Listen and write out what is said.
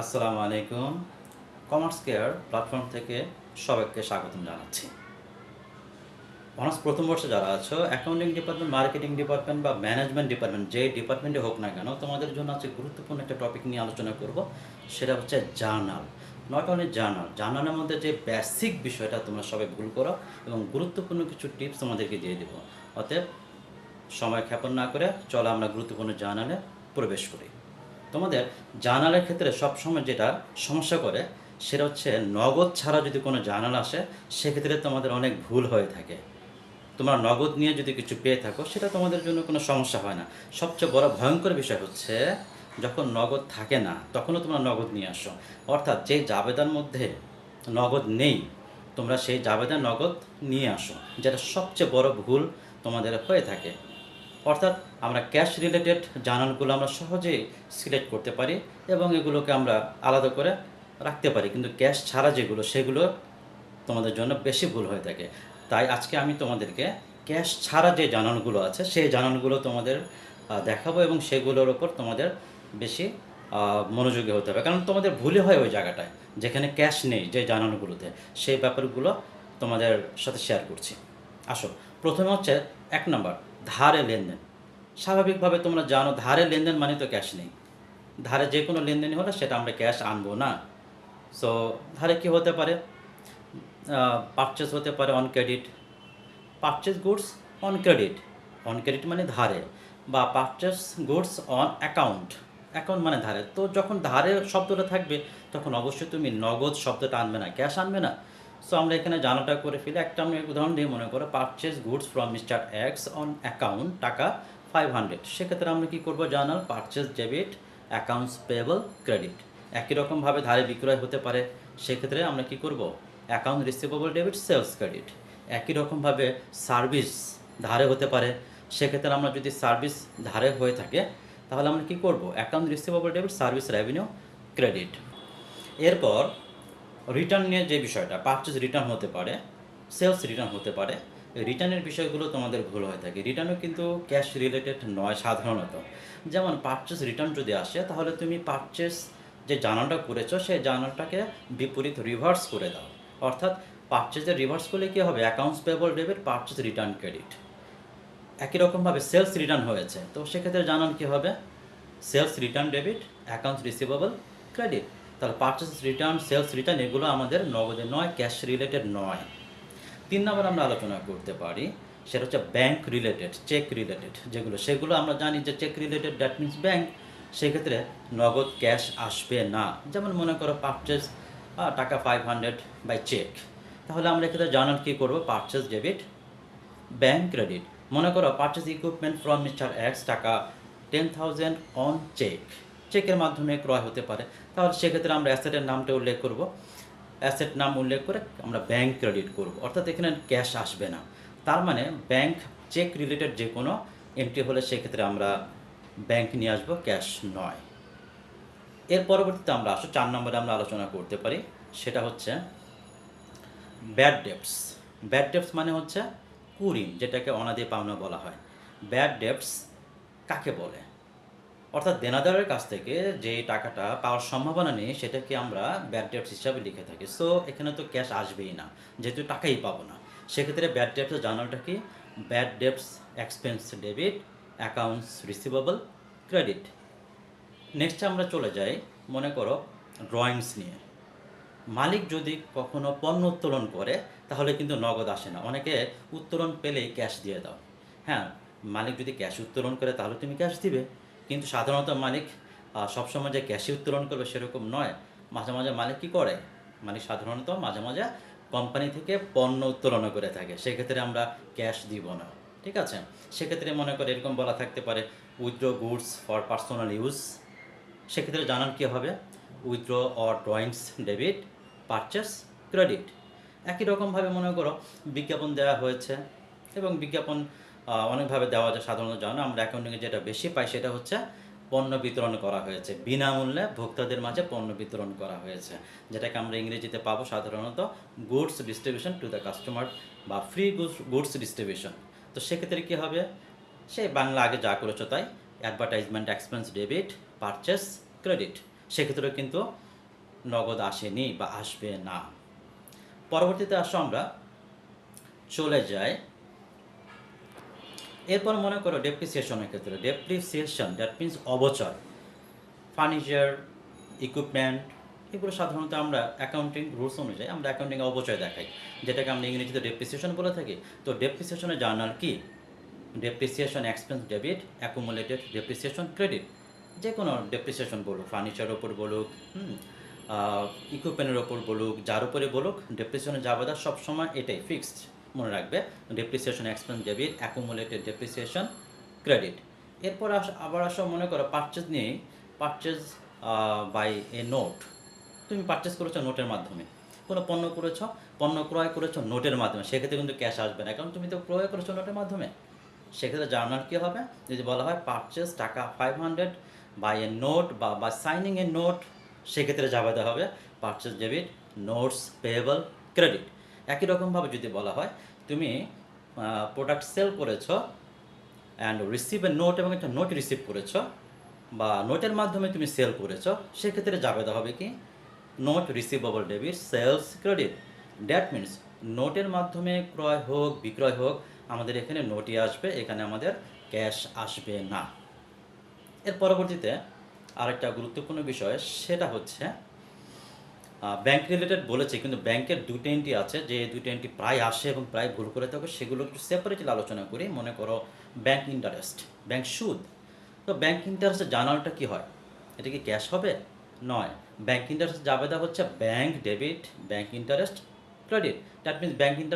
আসসালামু আলাইকুম। Commerce care platform থেকে সবাইকে স্বাগতম জানাচ্ছি। অনার্স প্রথম বর্ষে যারা আছো অ্যাকাউন্টিং ডিপার্টমেন্ট মার্কেটিং ডিপার্টমেন্ট বা ম্যানেজমেন্ট ডিপার্টমেন্ট যে ডিপার্টমেন্টে হোক না কেন, তোমাদের জন্য আজকে গুরুত্বপূর্ণ একটা টপিক নিয়ে আলোচনা করব। সেটা হচ্ছে জার্নাল নট অনলি জার্নাল জার্নালের মধ্যে যে বেসিক বিষয়টা তোমরা সবাই ভুল করো এবং গুরুত্বপূর্ণ কিছু টিপস তোমাদেরকে দিয়ে দেবো। অতএব, সময় ক্ষেপণ না করে চলো আমরা গুরুত্বপূর্ণ জার্নালে প্রবেশ করি। তোমাদের জার্নালের ক্ষেত্রে সবসময় যেটা সমস্যা করে, সেটা হচ্ছে নগদ ছাড়া যদি কোনো জার্নাল আসে, সেক্ষেত্রে তোমাদের অনেক ভুল হয়ে থাকে। তোমরা নগদ নিয়ে যদি কিছু পেয়ে থাকো, সেটা তোমাদের জন্য কোনো সমস্যা হয় না। সবচেয়ে বড় ভয়ঙ্কর বিষয় হচ্ছে, যখন নগদ থাকে না, তখনও তোমরা নগদ নিয়ে আসো। অর্থাৎ যে জাবেদার মধ্যে নগদ নেই, তোমরা সেই জাবেদার নগদ নিয়ে আসো, যেটা সবচেয়ে বড় ভুল তোমাদের হয়ে থাকে। অর্থাৎ আমরা ক্যাশ রিলেটেড জার্নালগুলো আমরা সহজেই সিলেক্ট করতে পারি এবং এগুলোকে আমরা আলাদা করে রাখতে পারি। কিন্তু ক্যাশ ছাড়া যেগুলো, সেগুলো তোমাদের জন্য বেশি ভুল হয়ে থাকে। তাই আজকে আমি তোমাদেরকে ক্যাশ ছাড়া যে জার্নালগুলো আছে, সেই জার্নালগুলো তোমাদের দেখাবো এবং সেগুলোর ওপর তোমাদের বেশি মনোযোগী হতে হবে। কারণ তোমাদের ভুলে হয় ওই জায়গাটায়, যেখানে ক্যাশ নেই যে জার্নালগুলোতে সেই ব্যাপারগুলো তোমাদের সাথে শেয়ার করছি। আসো, প্রথমে হচ্ছে এক নম্বর ধারে লেনদেন। স্বাভাবিকভাবে তোমরা জানো ধারে লেনদেন মানে তো ক্যাশ নেই। ধারে যে কোনো লেনদেনই হলে সেটা আমরা ক্যাশ আনব না। সো ধারে কি হতে পারে? পারচেস হতে পারে on credit purchase goods on credit on credit মানে ধারে বা purchase goods on account account মানে ধারে। তো যখন ধারে শব্দটা থাকবে, তখন অবশ্যই তুমি নগদ শব্দটা আনবে না। ক্যাশ আনবে না। সো আমরা এখানে জানাটা করে ফেলি। একটা আমি উদাহরণ দিয়ে মনে করো purchase goods from mister X on account টাকা ফাইভ হান্ড্রেড সেক্ষেত্রে আমরা কী করব জানাল purchase debit accounts payable credit একই রকমভাবে ধারে বিক্রয় হতে পারে। সেক্ষেত্রে আমরা কি করব? Account receivable debit sales credit একই রকমভাবে সার্ভিস ধারে হতে পারে। সেক্ষেত্রে আমরা যদি সার্ভিস ধারে হয়ে থাকে, তাহলে আমরা কি করব? Account receivable debit service revenue credit এরপর রিটার্ন নিয়ে যে বিষয়টা পারচেজ রিটার্ন হতে পারে সেলস রিটার্ন হতে পারে রিটার্নের বিষয়গুলো তোমাদের ভুল হয়ে থাকে। রিটার্নও কিন্তু ক্যাশ রিলেটেড নয় সাধারণত। যেমন পারচেস রিটার্ন যদি আসে, তাহলে তুমি পারচেস যে জার্নালটা করেছ, সেই জার্নালটাকে বিপরীত রিভার্স করে দাও। অর্থাৎ পারচেজের রিভার্স করলে কী হবে? Accounts payable debit purchase return credit একই রকমভাবে সেলস রিটার্ন হয়েছে। তো সেক্ষেত্রে জানান কী হবে? Sales return debit accounts receivable credit তাহলে পারচেস রিটার্ন সেলস রিটার্ন এগুলো আমাদের নগদে নয় ক্যাশ রিলেটেড নয়। তিন নম্বর আমরা আলোচনা করতে পারি, সেটা হচ্ছে ব্যাংক রিলেটেড চেক রিলেটেড যেগুলো, সেগুলো আমরা জানি যে cheque related that means bank সেক্ষেত্রে নগদ ক্যাশ আসবে না। যেমন মনে করো পারচেস টাকা ফাইভ হান্ড্রেড বাই চেক তাহলে আমরা এক্ষেত্রে জানান কী করব? পারচেস ডেবিট ব্যাংক ক্রেডিট মনে করো purchase equipment from mister X টাকা টেন থাউজেন্ড অন চেক চেকের মাধ্যমে ক্রয় হতে পারে। তাহলে সেক্ষেত্রে আমরা অ্যাসেটের নামটা উল্লেখ করব। অ্যাসেট নাম উল্লেখ করে আমরা ব্যাংক ক্রেডিট করব। অর্থাৎ এখানে ক্যাশ আসবে না। তার মানে ব্যাংক চেক রিলেটেড যে কোনো এন্ট্রি হলে সেক্ষেত্রে আমরা ব্যাংক নিয়ে আসব ক্যাশ নয়। এর পরবর্তীতে আমরা আসো, চার নম্বরে আমরা আলোচনা করতে পারি। সেটা হচ্ছে ব্যাড ডেপস ব্যাড ডেপস মানে হচ্ছে কুরিন যেটাকে অনাদি পাওনা বলা হয়। ব্যাড ডেপস কাকে বলে? অর্থাৎ দেনাদারের কাছ থেকে যে টাকাটা পাওয়ার সম্ভাবনা নেই, সেটাকে আমরা ব্যাড ডেপস হিসাবে লিখে থাকি। সো এখানে তো ক্যাশ আসবেই না, যেহেতু টাকাই পাবো না। সেক্ষেত্রে ব্যাড ডেপসের জার্নালটা কি? Bad debts expense debit accounts receivable credit next আমরা চলে যাই, মনে করো ড্রয়িংস নিয়ে। মালিক যদি কখনো পণ্য উত্তোলন করে, তাহলে কিন্তু নগদ আসে না। অনেকে উত্তোলন পেলেই ক্যাশ দিয়ে দাও। হ্যাঁ মালিক যদি ক্যাশ উত্তোলন করে, তাহলে তুমি ক্যাশ দিবে। কিন্তু সাধারণত মালিক সবসময় যে ক্যাশই উত্তোলন করবে সেরকম নয়। মাঝে মাঝে মালিক কী করে? মালিক সাধারণত মাঝে মাঝে কোম্পানি থেকে পণ্য উত্তোলন করে থাকে। সেক্ষেত্রে আমরা ক্যাশ দিব না, ঠিক আছে? সেক্ষেত্রে মনে করে এরকম বলা থাকতে পারে withdraw goods for personal use সেক্ষেত্রে জানান কী হবে? Withdraw or drawings debit purchase credit একই রকমভাবে মনে করো, বিজ্ঞাপন দেওয়া হয়েছে এবং বিজ্ঞাপন অনেকভাবে দেওয়া যায় সাধারণত জানো আমরা অ্যাকাউন্টিংয়ে যেটা বেশি পাই সেটা হচ্ছে পণ্য বিতরণ করা হয়েছে। বিনামূল্যে ভোক্তাদের মাঝে পণ্য বিতরণ করা হয়েছে। যেটাকে আমরা ইংরেজিতে পাবো সাধারণত goods distribution to the customer বা ফ্রি গুডস গুডস ডিস্ট্রিবিউশন তো সেক্ষেত্রে কী হবে? সেই বাংলা আগে যা করেছ তাই advertisement expense debit purchase credit সেক্ষেত্রে কিন্তু নগদ আসেনি বা আসবে না। পরবর্তীতে আসো আমরা, চলে যাই এরপর মনে করো ডেপ্রিসিয়েশনের ক্ষেত্রে ডেপ্রিসিয়েশন দ্যাট মিন্স অবচয় ফার্নিচার ইকুইপমেন্ট এগুলো সাধারণত আমরা অ্যাকাউন্টিং রুলস অনুযায়ী আমরা অ্যাকাউন্টিং অবচয় দেখাই, যেটাকে আমরা ইংরেজিতে ডেপ্রিসিয়েশন বলে থাকি। তো ডেপ্রিসিয়েশনের জার্নাল কি? Depreciation expense debit accumulated depreciation credit যে কোনো ডেপ্রিসিয়েশন বলুক ফার্নিচারের ওপর বলুক ইকুইপমেন্টের ওপর বলুক, যার উপরে বলুক ডেপ্রিসিয়েশনের জাবেদা সবসময় এটাই ফিক্সড মনে রাখবে depreciation expense debit accumulated depreciation credit এরপর আস, আবার আসো মনে করো পারচেজ নিয়ে পারচেজ বাই এ নোট তুমি পারচেজ করেছ নোটের মাধ্যমে। কোনো পণ্য করেছ, পণ্য ক্রয় করেছ নোটের মাধ্যমে। সেক্ষেত্রে কিন্তু ক্যাশ আসবে না, কারণ তুমি তো ক্রয় করেছ নোটের মাধ্যমে। সেক্ষেত্রে জার্নাল কী হবে? যদি বলা হয় পারচেজ টাকা five hundred by a note বা বা সাইনিং এ নোট সেক্ষেত্রে জাবেদা হবে purchase debit notes payable credit একই রকমভাবে যদি বলা হয়, তুমি প্রোডাক্ট সেল করেছ অ্যান্ড রিসিভ এ নোট এবং একটা নোট রিসিভ করেছ বা নোটের মাধ্যমে তুমি সেল করেছ, সেক্ষেত্রে জাবেদা হবে কি? Note receivable debit sales credit that means নোটের মাধ্যমে ক্রয় হোক, বিক্রয় হোক, আমাদের এখানে নোটই আসবে, এখানে আমাদের ক্যাশ আসবে না। এর পরবর্তীতে আরেকটা গুরুত্বপূর্ণ বিষয়, সেটা হচ্ছে ব্যাংক রিলেটেড বলেছে, কিন্তু ব্যাংকের দুটো এন্ট্রি আছে, যে দুটো এন্ট্রি প্রায় আসে এবং প্রায় ভুল করে থাকে, সেগুলো একটু সেপারেটলি আলোচনা করি, মনে করো ব্যাংক ইন্টারেস্ট ব্যাংক সুদ। তো ব্যাংক ইন্টারেস্টের জার্নালটা কি হয়? এটা কি ক্যাশ হবে? নয়। ব্যাংক ইন্টারেস্ট যাবে হচ্ছে bank debit bank interest credit that means bank interest